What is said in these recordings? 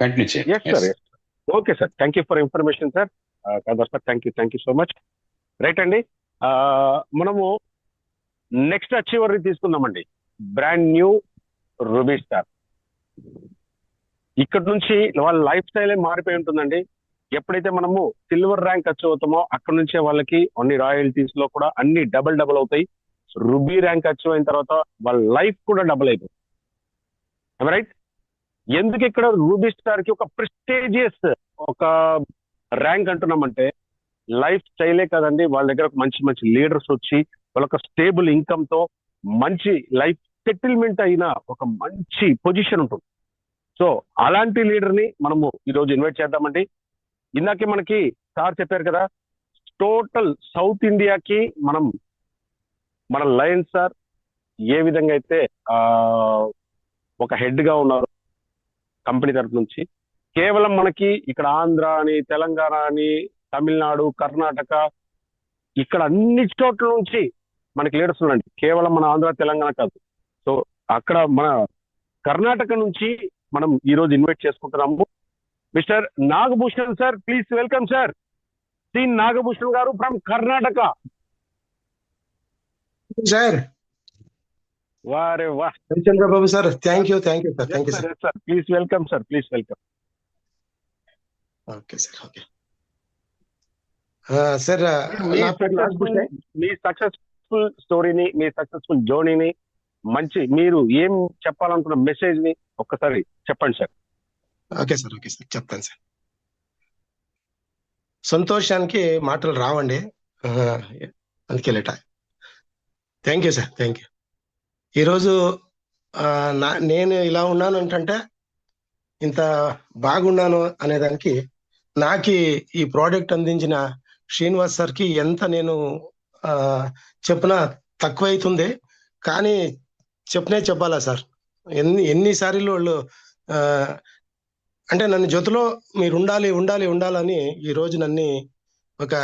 Continue చేయండి. Okay sir thank you for information sir Kadar sir thank you thank you so much right అండి మనము next achiever తీసుకుందామండి. Brand new ruby star ఇక్కడ నుంచి వాళ్ళ life స్టైలే మారిపోయి ఉంటుందండి. ఎప్పుడైతే మనము సిల్వర్ ర్యాంక్ అచీవ్ అవుతామో అక్కడ నుంచే వాళ్ళకి అన్ని రాయల్టీస్లో కూడా అన్ని డబల్ డబల్ అవుతాయి. రుబీ ర్యాంక్ అచీవ్ అయిన తర్వాత వాళ్ళ లైఫ్ కూడా డబుల్ అయిపోతుంది. రైట్ ఎందుకు ఇక్కడ రూబీ స్టార్కి ఒక ప్రెస్టేజియస్ ఒక ర్యాంక్ అంటున్నామంటే లైఫ్ స్టైలే కదండి. వాళ్ళ దగ్గర మంచి మంచి లీడర్స్ వచ్చి వాళ్ళొక స్టేబుల్ ఇన్కమ్తో మంచి లైఫ్ సెటిల్మెంట్ అయిన ఒక మంచి పొజిషన్ ఉంటుంది. సో అలాంటి లీడర్ని మనము ఈరోజు ఇన్వైట్ చేద్దామండి. ఇందాకే మనకి సార్ చెప్పారు కదా టోటల్ సౌత్ ఇండియాకి మనం మన లయన్ సార్ ఏ విధంగా అయితే ఒక హెడ్గా ఉన్నారు కంపెనీ తరపు నుంచి. కేవలం మనకి ఇక్కడ ఆంధ్ర అని తెలంగాణ అని తమిళనాడు కర్ణాటక ఇక్కడ అన్ని చోట్ల నుంచి మనకి లీడర్స్ ఉన్నారండి. కేవలం మన ఆంధ్ర తెలంగాణ కాదు. సో అక్కడ మన కర్ణాటక నుంచి మనం ఈ రోజు ఇన్వైట్ చేసుకుంటున్నాము. Mister Nagabhushan sir please welcome sir. C Nagabhushan garu from Karnataka. Sir వారే వా Chandrababu sir thank you thank you sir thank you sir sir please welcome sir please welcome okay sir okay sir me successful స్టోరీని మీ successful జర్నీని మంచి మీరు ఏం చెప్పాలనుకున్న మెసేజ్ని ఒక్కసారి చెప్పండి sir okay sir okay sir చెప్తాను సార్ సంతోషానికి మాటలు రావండి. ఆ, అందుకే లేట. Thank you sir thank you ఈరోజు నా నేను ఇలా ఉన్నాను అంటే ఇంత బాగున్నాను అనేదానికి నాకు ఈ ప్రోడక్ట్ అందించిన శ్రీనివాస్ సార్కి ఎంత నేను చెప్పినా తక్కువైతుంది. కానీ చెప్పనే చెప్పాలా సార్? ఎన్ని ఎన్నిసార్లు వాళ్ళు అంటే నన్ను జొతలో మీరు ఉండాలి ఉండాలి ఉండాలని ఈరోజు నన్ను ఒక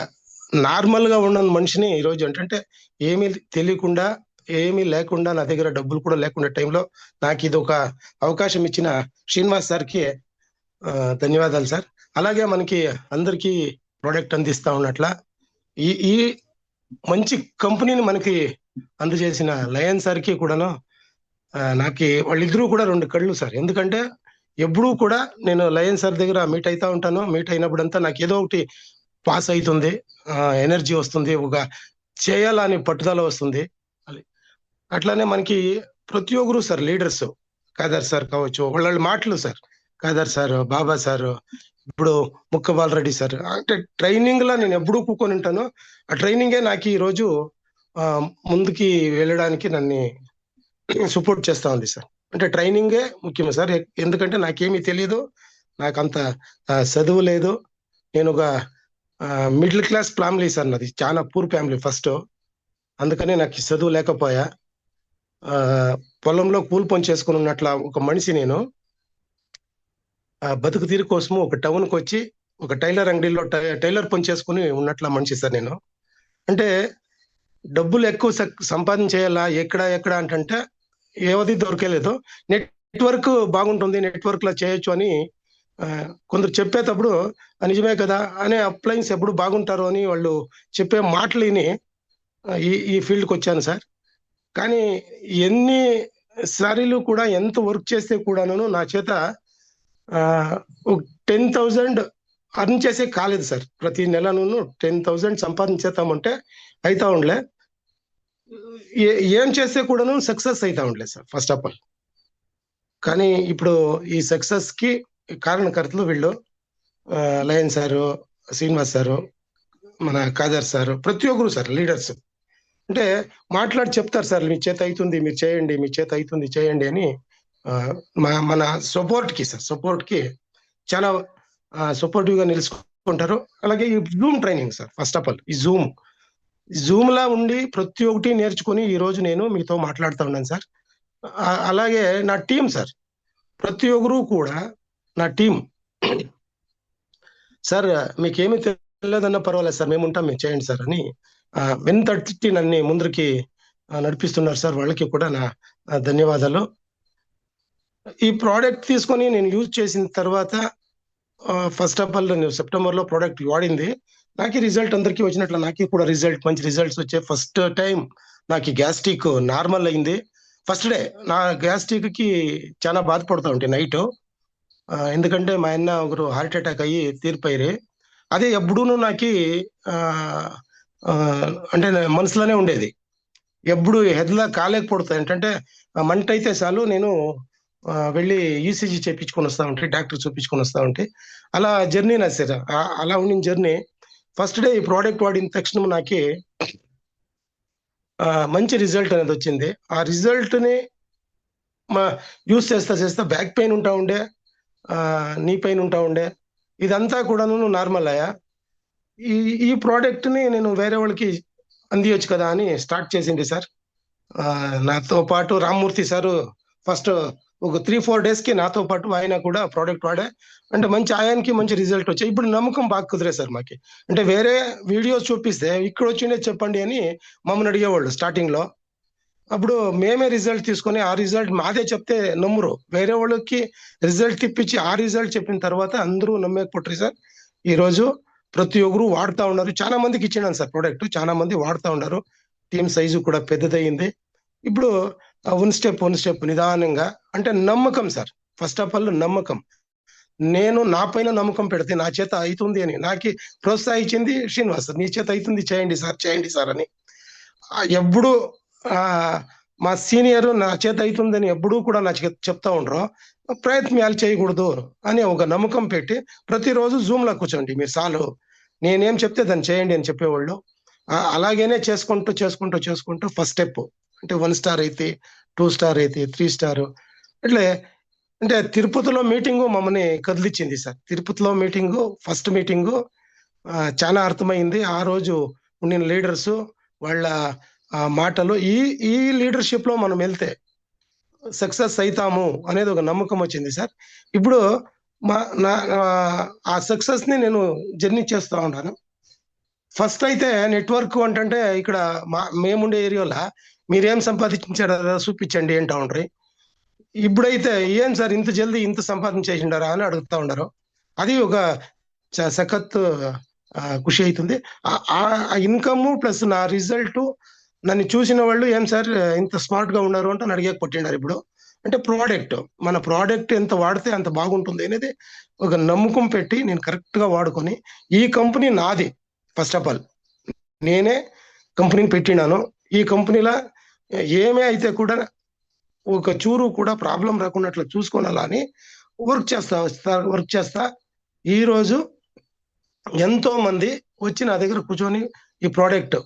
నార్మల్గా ఉన్న మనిషిని ఈరోజు ఏంటంటే ఏమీ తెలియకుండా ఏమీ లేకుండా నా దగ్గర డబ్బులు కూడా లేకుండా టైంలో నాకు ఇది ఒక అవకాశం ఇచ్చిన శ్రీనివాస్ సార్కి ధన్యవాదాలు సార్. అలాగే మనకి అందరికీ ప్రోడక్ట్ అందిస్తా ఉన్నట్ల ఈ ఈ మంచి కంపెనీని మనకి అందజేసిన లయన్ సార్కి కూడాను నాకు వాళ్ళిద్దరూ కూడా రెండు కళ్ళు సార్. ఎందుకంటే ఎప్పుడూ కూడా నేను లయన్ సార్ దగ్గర మీట్ అవుతా ఉంటాను. మీట్ అయినప్పుడంతా నాకు ఏదో ఒకటి పాస్ అవుతుంది ఎనర్జీ వస్తుంది. ఒక చేయాలని పట్టుదల వస్తుంది. అట్లానే మనకి ప్రతి ఒక్కరు సార్ లీడర్స్. కాదర్ సార్ కావచ్చు వాళ్ళ మాటలు sir. Kadar sir Baba sir ఇప్పుడు ముక్కబాల్ రెడ్డి సార్. అంటే ట్రైనింగ్ లా నేను ఎప్పుడూ కూకొని ఉంటాను. ఆ ట్రైనింగే నాకు ఈ రోజు ముందుకి వెళ్ళడానికి నన్ను సపోర్ట్ చేస్తా ఉంది సార్. అంటే ట్రైనింగే ముఖ్యం సార్. ఎందుకంటే నాకేమీ తెలియదు నాకు అంత చదువు లేదు. నేను ఒక మిడిల్ క్లాస్ ఫ్యామిలీ సార్ నాది. చాలా పూర్ ఫ్యామిలీ ఫస్ట్. అందుకని నాకు చదువు లేకపోయా. పొలంలో కూలి పని చేసుకుని ఉన్నట్ల ఒక మనిషి నేను ఆ, బతుకు తీరు కోసము ఒక టౌన్కి వచ్చి ఒక టైలర్ అంగడిలో టై- టైలర్ పని చేసుకుని ఉన్నట్ల మనిషి సార్ నేను. అంటే డబ్బులు ఎక్కువ సంపాదన చేయాలా ఎక్కడ ఎక్కడ అంటే ఏవది దొరకలేదు. నెట్వర్క్ బాగుంటుంది నెట్వర్క్లో చేయొచ్చు అని కొందరు చెప్పేటప్పుడు నిజమే కదా అనే అప్లయన్స్ ఎప్పుడు బాగుంటారు అని వాళ్ళు చెప్పే మాటలు విని ఈ ఈ ఫీల్డ్కి వచ్చాను సార్. కానీ ఎన్ని సారీలు కూడా ఎంత వర్క్ చేస్తే కూడాను నా చేత టెన్ థౌజండ్ అర్న్ చేసే కాలేదు సార్. ప్రతి నెలను టెన్ థౌజండ్ సంపాదించేస్తామంటే అయితా ఉండలే. ఏం చేస్తే కూడాను సక్సెస్ అయితా ఉండలే సార్ ఫస్ట్ ఆఫ్ ఆల్. కానీ ఇప్పుడు ఈ సక్సెస్కి కారణకర్తలు వీళ్ళు లయన్ సారు శ్రీనివాస్ సారు మన కాదర్ సారు ప్రతి ఒక్కరు సార్ లీడర్స్. అంటే మాట్లాడి చెప్తారు సార్ మీ చేత అవుతుంది మీరు చేయండి మీ చేత అవుతుంది చేయండి అని మా- మన సపోర్ట్కి సార్ సపోర్ట్కి చాలా సపోర్టివ్గా నిలుచుకుంటారు. అలాగే ఈ zoom training sir first of all ఈ జూమ్ జూమ్ లా ఉండి ప్రతి ఒక్కటి నేర్చుకుని ఈ రోజు నేను మీతో మాట్లాడుతూ ఉన్నాను సార్. అలాగే నా టీం సార్ ప్రతి ఒక్కరు కూడా నా టీం సార్ మీకేమీ తెలియదన్నా పర్వాలేదు సార్ మేము ఉంటాం మేము చేయండి సార్ అని ఆ, వెన్ తట్టి నన్ను ముందరికి నడిపిస్తున్నారు సార్. వాళ్ళకి కూడా నా ధన్యవాదాలు. ఈ ప్రోడక్ట్ తీసుకొని నేను యూజ్ చేసిన తర్వాత ఫస్ట్ ఆఫ్ ఆల్ నేను సెప్టెంబర్లో ప్రోడక్ట్ వాడింది. నాకు రిజల్ట్ అందరికీ వచ్చినట్లు నాకు కూడా రిజల్ట్ మంచి రిజల్ట్స్ వచ్చాయి ఫస్ట్ టైం నాకు గ్యాస్ట్రిక్ నార్మల్ అయింది. ఫస్ట్ డే నా గ్యాస్ట్రిక్కి చాలా బాధపడుతూ ఉంటే నైట్. ఎందుకంటే మా అన్న ఒకరు హార్ట్ అటాక్ అయ్యి తీరిపోయారు. అదే ఎప్పుడూ నాకు అంటే మనసులోనే ఉండేది. ఎప్పుడు హెద్లా కాలేకపోతుంది ఏంటంటే మంట అయితే చాలు నేను వెళ్ళి ఈసీజీ చేపించుకొని వస్తా ఉంటే డాక్టర్ చూపించుకొని వస్తా ఉంటే అలా జర్నీ నా సార్. అలా ఉండిన జర్నీ ఫస్ట్ డే ఈ ప్రోడక్ట్ వాడిన తక్షణం నాకి మంచి రిజల్ట్ అనేది వచ్చింది. ఆ రిజల్ట్ని మా యూస్ చేస్తా చేస్తా బ్యాక్ పెయిన్ ఉంటా ఉండే నీ పెయిన్ ఉంటా ఉండే ఇదంతా కూడాను నార్మల్ అయ్యా. ఈ ఈ ప్రోడక్ట్ని నేను వేరే వాళ్ళకి అందియొచ్చు కదా అని స్టార్ట్ చేసింది సార్. నాతో పాటు రామ్మూర్తి సారు ఫస్ట్ ఒక త్రీ ఫోర్ డేస్కి నాతో పాటు ఆయన కూడా ప్రోడక్ట్ వాడే. అంటే మంచి ఆయనకి మంచి రిజల్ట్ వచ్చాయి. ఇప్పుడు నమ్మకం బాగా కుదిరే సార్ మాకి. అంటే వేరే వీడియోస్ చూపిస్తే ఇక్కడ వచ్చిండే చెప్పండి అని మమ్మల్ని అడిగేవాళ్ళు స్టార్టింగ్లో అప్పుడు మేమే రిజల్ట్ తీసుకొని ఆ రిజల్ట్ మాదే చెప్తే నమ్మరు. వేరే వాళ్ళకి రిజల్ట్ తిప్పించి ఆ రిజల్ట్ చెప్పిన తర్వాత అందరూ నమ్మకపోతారు సార్. ఈరోజు ప్రతి ఒక్కరు వాడుతా ఉన్నారు. చాలా మందికి ఇచ్చినాను సార్ ప్రోడక్ట్ చాలా మంది వాడుతూ ఉన్నారు. టీమ్ సైజు కూడా పెద్దదయ్యింది. ఇప్పుడు వన్ స్టెప్ వన్ స్టెప్ నిదానంగా అంటే నమ్మకం సార్. ఫస్ట్ ఆఫ్ ఆల్ నమ్మకం. నేను నా పైన నమ్మకం పెడితే నా చేత అవుతుంది అని నాకు ప్రోత్సహించింది శ్రీనివాస్ నీ చేత అవుతుంది చేయండి సార్ చేయండి సార్ అని. ఎప్పుడు మా సీనియర్ నా చేత అవుతుందని ఎప్పుడూ కూడా నా చెప్తా ఉండరు. ప్రయత్నాలు చేయకూడదు అని ఒక నమ్మకం పెట్టి ప్రతిరోజు జూమ్లో కూర్చోండి మీరు సాలు. నేనేం చెప్తే దాన్ని చేయండి అని చెప్పేవాళ్ళు. అలాగేనే చేసుకుంటూ చేసుకుంటూ చేసుకుంటూ ఫస్ట్ స్టెప్ అంటే వన్ స్టార్ అయితే టూ స్టార్ అయితే త్రీ స్టార్ అట్లే అంటే తిరుపతిలో మీటింగు మమ్మల్ని కదిలిచ్చింది సార్. తిరుపతిలో మీటింగు ఫస్ట్ మీటింగు చాలా అర్థమైంది. ఆ రోజు ఉండిన లీడర్స్ వాళ్ళ మాటలు. ఈ ఈ లీడర్షిప్లో మనం వెళ్తే సక్సెస్ అవుతాము అనేది ఒక నమ్మకం వచ్చింది సార్. ఇప్పుడు మా నా ఆ సక్సెస్ని నేను జర్నీ చేస్తూ ఉన్నాను ఫస్ట్ అయితే నెట్వర్క్ అంటే ఇక్కడ మా మేముండే ఏరియాలో మీరేం సంపాదించారా చూపించండి ఏంటా ఉండ్రి. ఇప్పుడైతే ఏం సార్ ఇంత జల్దీ ఇంత సంపాదించేసిండారా అని అడుగుతా ఉండరు. అది ఒక చ- సఖత్ ఖుషి అవుతుంది ఆ- ఆ ఇన్కమ్ ప్లస్ నా రిజల్ట్ నన్ను చూసిన వాళ్ళు ఏం సార్ ఇంత స్మార్ట్గా ఉన్నారు అంటే నన్ను అడిగే కొట్టిండారు ఇప్పుడు. అంటే ప్రోడక్ట్ మన ప్రోడక్ట్ ఎంత వాడితే అంత బాగుంటుంది అనేది ఒక నమ్మకం పెట్టి నేను కరెక్ట్గా వాడుకొని ఈ కంపెనీ నాది ఫస్ట్ ఆఫ్ ఆల్. నేనే కంపెనీని పెట్టినాను. ఈ కంపెనీలో ఏమే అయితే కూడా ఒక చూరు కూడా ప్రాబ్లం రాకున్నట్లు చూసుకోనాలా అని వర్క్ చేస్తా వర్క్ చేస్తా. ఈరోజు ఎంతో మంది వచ్చి నా దగ్గర కూర్చొని ఈ ప్రోడక్ట్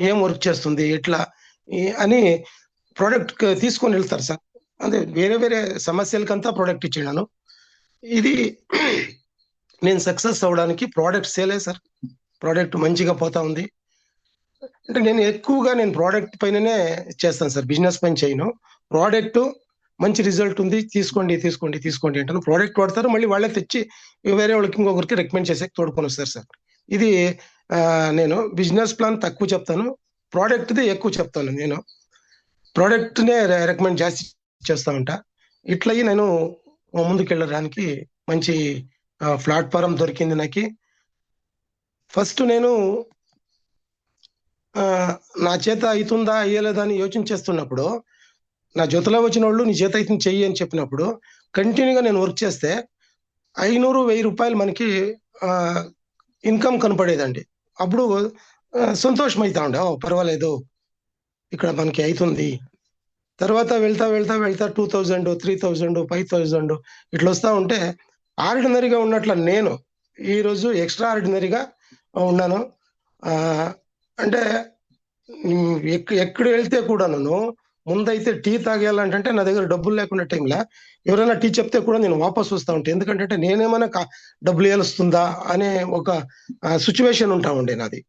ఏం వర్క్ చేస్తుంది ఎట్లా? అని ప్రోడక్ట్ తీసుకొని వెళ్తారు సార్. అదే వేరే వేరే సమస్యలకంతా ప్రోడక్ట్ ఇచ్చినాను ఇది నేను సక్సెస్ అవ్వడానికి ప్రోడక్ట్ సేలే సార్. ప్రోడక్ట్ మంచిగా పోతా ఉంది. అంటే నేను ఎక్కువగా నేను ప్రోడక్ట్ పైననే చేస్తాను సార్. బిజినెస్ పైన చేయను. ప్రోడక్ట్ మంచి రిజల్ట్ ఉంది తీసుకోండి తీసుకోండి తీసుకోండి అంటాను ప్రోడక్ట్ వాడతారు మళ్ళీ వాళ్ళే తెచ్చి వేరే వాళ్ళకి ఇంకొకరికి రికమెండ్ చేసే తోడుకొని వస్తారు సార్. ఇది నేను బిజినెస్ ప్లాన్ తక్కువ చెప్తాను. ప్రోడక్ట్ది ఎక్కువ చెప్తాను నేను. ప్రోడక్ట్నే రికమెండ్ చేసి చేస్తా ఉంటా. ఇట్లయి నేను ముందుకెళ్ళడానికి మంచి ప్లాట్ఫారం దొరికింది నాకు. ఫస్ట్ నేను నా చేత అవుతుందా అయ్యలేదా అని యోచన చేస్తున్నప్పుడు నా జొతలో వచ్చిన వాళ్ళు నీ చేత అయితే చెయ్యి అని చెప్పినప్పుడు కంటిన్యూగా నేను వర్క్ చేస్తే ఐనూరు వెయ్యి రూపాయలు మనకి ఇన్కమ్ కనపడేదండి. అప్పుడు సంతోషం అవుతా ఉండే. పర్వాలేదు. ఇక్కడ మనకి అవుతుంది తర్వాత వెళ్తా వెళ్తా వెళ్తా two thousand three thousand five thousand ఇట్లా వస్తూ ఉంటే ఆర్డినరీగా ఉన్నట్ల నేను ఈరోజు ఎక్స్ట్రా ఆర్డినరీగా ఉన్నాను. అంటే ఎక్- ఎక్కడ వెళ్తే కూడా నన్ను ముందైతే టీ తాగేయాలంటే నా దగ్గర డబ్బులు లేకుండా టైంలో ఎవరైనా టీ చెప్తే కూడా నేను వాపస్ వస్తా ఉంటాను ఎందుకంటే నేనేమైనా కా- డబ్బులు ఏలుస్తుందా అనే ఒక సిచ్యువేషన్ ఉంటా ఉండే నాది.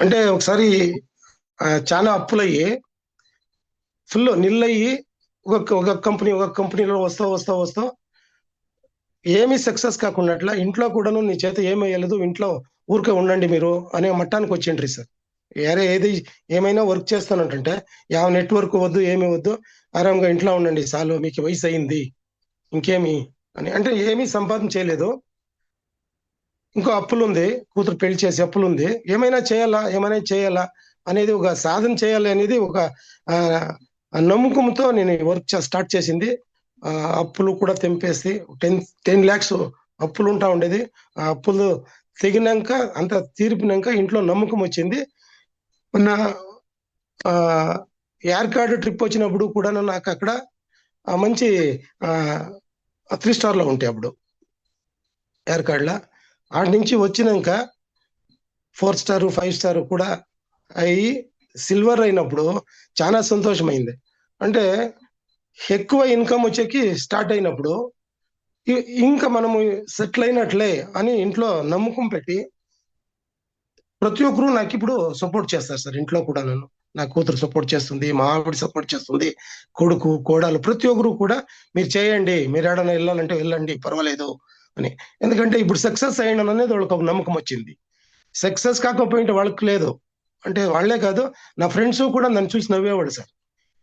అంటే ఒకసారి చాలా అప్పులయ్యి ఫుల్ నిల్లయ్యి ఒక ఒక కంపెనీ ఒక కంపెనీలో వస్తా వస్తా వస్తా ఏమీ సక్సెస్ కాకుండా ఇంట్లో కూడాను నీ చేత ఏమీ వేయలేదు ఇంట్లో ఊరికే ఉండండి మీరు అనే మట్టానికి వచ్చిండ్రి సార్. వేరే ఏది ఏమైనా వర్క్ చేస్తానంటుంటే యా నెట్వర్క్ వద్దు ఏమీ వద్దు ఆరాంగా ఇంట్లో ఉండండి చాలు మీకు వయసు అయింది ఇంకేమి అని. అంటే ఏమీ సంపాదన చేయలేదు. ఇంకో అప్పులు ఉంది కూతురు పెళ్ళి చేసి అప్పులు ఉంది. ఏమైనా చేయాలా ఏమైనా చేయాలా అనేది ఒక సాధన చేయాలి అనేది ఒక నమ్మకంతో నేను వర్క్ స్టార్ట్ చేసింది. అప్పులు కూడా తెంపేసి టెన్ టెన్ ల్యాక్స్ అప్పులు ఉంటా ఉండేది. ఆ అప్పులు తెగినాక అంత తీర్పినాక ఇంట్లో నమ్మకం వచ్చింది. మొన్న ఏర్కాడ్ యార్కాడ్ ట్రిప్ వచ్చినప్పుడు కూడా నాకు అక్కడ మంచి త్రీ స్టార్లో ఉంటాయి అప్పుడు. ఏర్కాడ్లో లా ఆడి నుంచి వచ్చినాక ఫోర్ స్టార్ ఫైవ్ స్టార్ కూడా అయి సిల్వర్ అయినప్పుడు చాలా సంతోషమైంది. అంటే ఎక్కువ ఇన్కమ్ వచ్చేకి స్టార్ట్ అయినప్పుడు ఇంకా మనము సెటిల్ అయినట్లే అని ఇంట్లో నమ్మకం పెట్టి ప్రతి ఒక్కరూ నాకు ఇప్పుడు సపోర్ట్ చేస్తారు సార్ ఇంట్లో కూడా నన్ను నా కూతురు సపోర్ట్ చేస్తుంది మా ఆవిడ సపోర్ట్ చేస్తుంది కొడుకు కోడలు ప్రతి ఒక్కరు కూడా మీరు చేయండి మీరు ఏడైనా వెళ్ళాలంటే వెళ్ళండి పర్వాలేదు అని. ఎందుకంటే ఇప్పుడు సక్సెస్ అయ్యాను అనేది వాళ్ళకి ఒక నమ్మకం వచ్చింది. సక్సెస్ కాకపోయింటే వాళ్ళకి లేదు. అంటే వాళ్ళే కాదు నా ఫ్రెండ్స్ కూడా నన్ను చూసి నవ్వేవాడు సార్.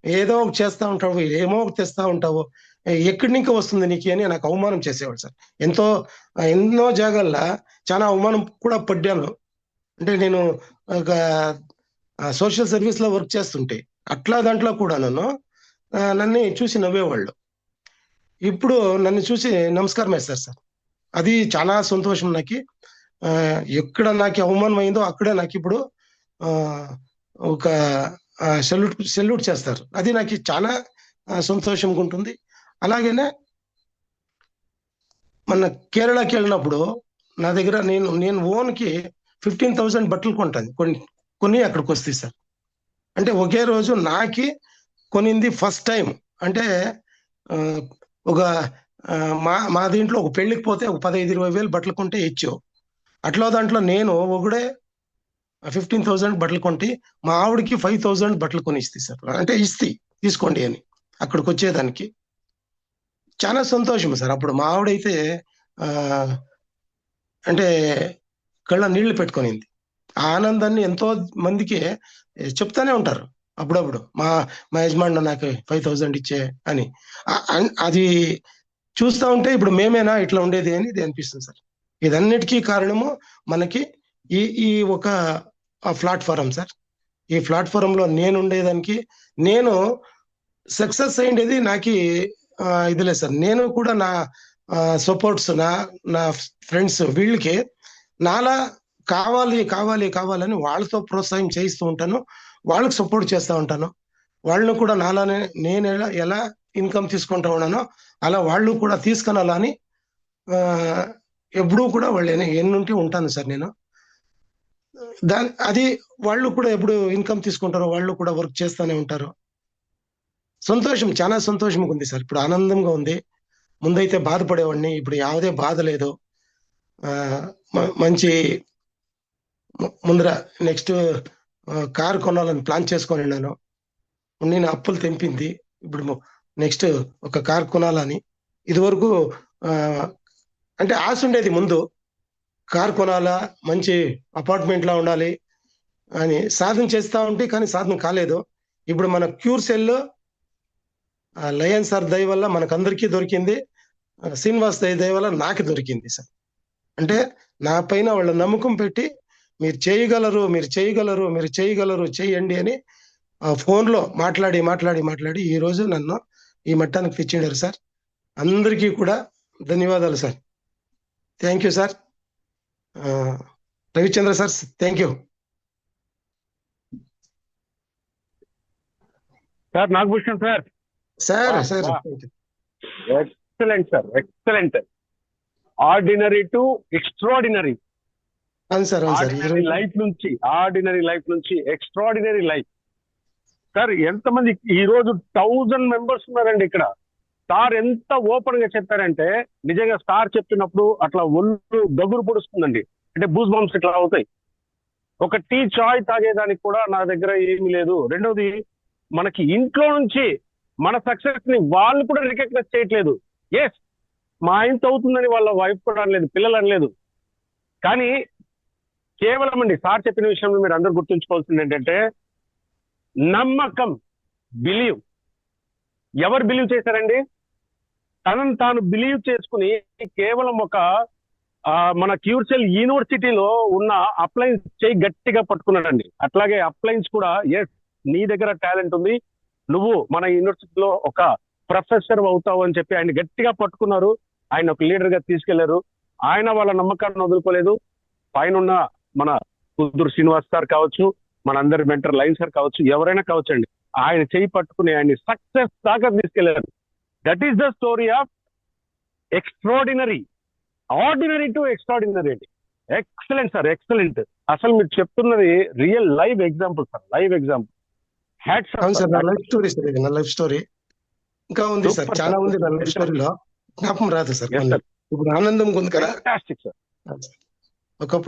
ఏదో ఒకటి చేస్తా ఉంటావు ఏమో ఒకటి తెస్తా ఉంటావు ఎక్కడి నుంచి వస్తుంది నీకు అని నాకు అవమానం చేసేవాడు సార్. ఎంతో ఎన్నో జాగాల్లో చాలా అవమానం కూడా పడ్డాను. అంటే నేను ఒక సోషల్ సర్వీస్లో వర్క్ చేస్తుంటే అట్లా దాంట్లో కూడా నన్ను నన్ను చూసి నవ్వేవాళ్ళు. ఇప్పుడు నన్ను చూసి నమస్కారం వేస్తారు సార్. అది చాలా సంతోషం నాకు. ఎక్కడ నాకు అవమానం అయిందో అక్కడే నాకు ఇప్పుడు ఒక సెల్యూట్ సెల్యూట్ చేస్తారు. అది నాకు చాలా సంతోషంగా ఉంటుంది. అలాగనే మన కేరళకి వెళ్ళినప్పుడు నా దగ్గర నేను నేను ఓన్కి ఫిఫ్టీన్ థౌసండ్ బట్టలు కొంటాను కొన్ని కొన్ని అక్కడికి వస్తాయి సార్. అంటే ఒకే రోజు నాకి కొనింది ఫస్ట్ టైం. అంటే ఒక మా మా దీంట్లో ఒక పెళ్ళికి పోతే ఒక పదహైదు ఇరవై వేలు బట్టలు కొంటే ఇచ్చు. అట్లా దాంట్లో నేను ఒకడే ఫిఫ్టీన్ థౌసండ్ బట్టలు కొంటే మా ఆవిడకి ఫైవ్ థౌసండ్ బట్టలు కొని ఇస్తాయి సార్. అంటే ఇస్తాయి తీసుకోండి అని. అక్కడికి వచ్చేదానికి. చాలా సంతోషం సార్. అప్పుడు మా ఆవిడైతే అంటే కళ్ళ నీళ్ళు పెట్టుకొనింది. ఆ ఆనందాన్ని ఎంతో మందికి చెప్తానే ఉంటారు. అప్పుడప్పుడు మా మా యజమాని నాకు ఫైవ్ థౌజండ్ ఇచ్చే అని. అన్- అది చూస్తా ఉంటే ఇప్పుడు మేమేనా ఇట్లా ఉండేది అని ఇది అనిపిస్తుంది సార్. ఇదన్నిటికీ కారణము మనకి ఈ ఈ ఒక ప్లాట్ఫారం సార్. ఈ ప్లాట్ఫారంలో నేను ఉండేదానికి నేను సక్సెస్ అయ్యేది నాకు ఇదిలే సార్. నేను కూడా నా సపోర్ట్స్ నా నా ఫ్రెండ్స్ వీళ్ళకి నాలా కావాలి కావాలి కావాలని వాళ్ళతో ప్రోత్సాహం చేయిస్తూ ఉంటాను. వాళ్ళకి సపోర్ట్ చేస్తూ ఉంటాను. వాళ్ళను కూడా నాలానే నేను ఎలా ఎలా ఇన్కమ్ తీసుకుంటా ఉన్నానో అలా వాళ్ళు కూడా తీసుకునాలని ఎప్పుడూ కూడా వాళ్ళు ఎన్ని- ఎన్నుంటే ఉంటాను సార్ నేను. దాని అది వాళ్ళు కూడా ఎప్పుడు ఇన్కమ్ తీసుకుంటారో వాళ్ళు కూడా వర్క్ చేస్తూనే ఉంటారు. సంతోషం చాలా సంతోషంగా ఉంది సార్. ఇప్పుడు ఆనందంగా ఉంది. ముందైతే బాధపడేవాడిని ఇప్పుడు యావదే బాధ లేదు. మంచి ముందర నెక్స్ట్ కార్ కొనాలని ప్లాన్ చేసుకొని ఉన్నాను. నేను అప్పులు తెంపింది. ఇప్పుడు నెక్స్ట్ ఒక కార్ కొనాలని. ఇదివరకు అంటే ఆశ ఉండేది ముందు. కార్ కొనాలా మంచి అపార్ట్మెంట్లా ఉండాలి అని సాధన చేస్తూ ఉంటే కానీ సాధన కాలేదు. ఇప్పుడు మన క్యూర్ సెల్ లయన్ సార్ దయ వల్ల మనకందరికీ దొరికింది. శ్రీనివాస్ దయ దయ వల్ల నాకు దొరికింది సార్. అంటే నా పైన వాళ్ళ నమ్మకం పెట్టి మీరు చేయగలరు మీరు చేయగలరు మీరు చేయగలరు చేయండి అని ఆ ఫోన్లో మాట్లాడి మాట్లాడి మాట్లాడి ఈ రోజు నన్ను ఈ మట్టానికి తెచ్చిండారు సార్. అందరికీ కూడా ధన్యవాదాలు sir. Thank you sir Ravichandra sir thank you sir Nagabhushan sir. Sir sir. Excellent sir excellent ordinary to extraordinary. Ordinary life నుంచి ఆర్డినరీ లైఫ్ నుంచి ఎక్స్ట్రాడినరీ లైఫ్. సార్ ఎంతమంది ఈ రోజు థౌజండ్ మెంబర్స్ ఉన్నారండి ఇక్కడ. సార్ ఎంత ఓపెన్గా చెప్పారంటే నిజంగా సార్ చెప్పినప్పుడు అట్లా ఒళ్ళు దగ్గర పొడుస్తుందండి. అంటే బూస్ బాంబ్స్ ఇట్లా అవుతాయి. ఒక టీ చాయ్ తాగేదానికి కూడా నా దగ్గర ఏమీ లేదు. రెండోది మనకి ఇంట్లో నుంచి మన సక్సెస్ని వాళ్ళు కూడా రికగ్నైజ్ చేయట్లేదు. ఎస్ మా ఇంత అవుతుందని వాళ్ళ వైఫ్ కూడా అనలేదు పిల్లలు అనలేదు. కానీ కేవలం అండి సార్ చెప్పిన విషయంలో మీరు అందరూ గుర్తుంచుకోవాల్సింది ఏంటంటే నమ్మకం బిలీవ్ ఎవరు బిలీవ్ చేశారండి? తనను తాను బిలీవ్ చేసుకుని కేవలం ఒక మన క్యూర్సెల్ యూనివర్సిటీలో ఉన్న అప్లయన్స్ చేయి గట్టిగా పట్టుకున్నాడండి. అట్లాగే అప్లయన్స్ కూడా ఎస్ నీ దగ్గర టాలెంట్ ఉంది. నువ్వు మన యూనివర్సిటీలో ఒక ప్రొఫెసర్ అవుతావు అని చెప్పి ఆయన గట్టిగా పట్టుకున్నారు. ఆయన ఒక లీడర్గా తీసుకెళ్ళారు. ఆయన వాళ్ళ నమ్మకాన్ని వదులుకోలేదు. పైన ఉన్న మన కుదురు శ్రీనివాస్ సార్ కావచ్చు మన అందరి మెంటర్ లైన్ సార్ కావచ్చు ఎవరైనా కావచ్చు అండి ఆయన చేయి పట్టుకుని ఆయన సక్సెస్ దాకా తీసుకెళ్ళారు. That is the story of extraordinary ordinary to extraordinary అండి. ఎక్సలెంట్ సార్ ఎక్సలెంట్ అసలు మీరు చెప్తున్నది real live example sir live example అవును sir life story sir life story ఇంకా ఉంది సార్ చాలా. ఉంది నా లైఫ్ స్టోరీలో జ్ఞాపకం రాదు సార్. ఇప్పుడు ఆనందం ఉంది కదా. ఒకప్పుడు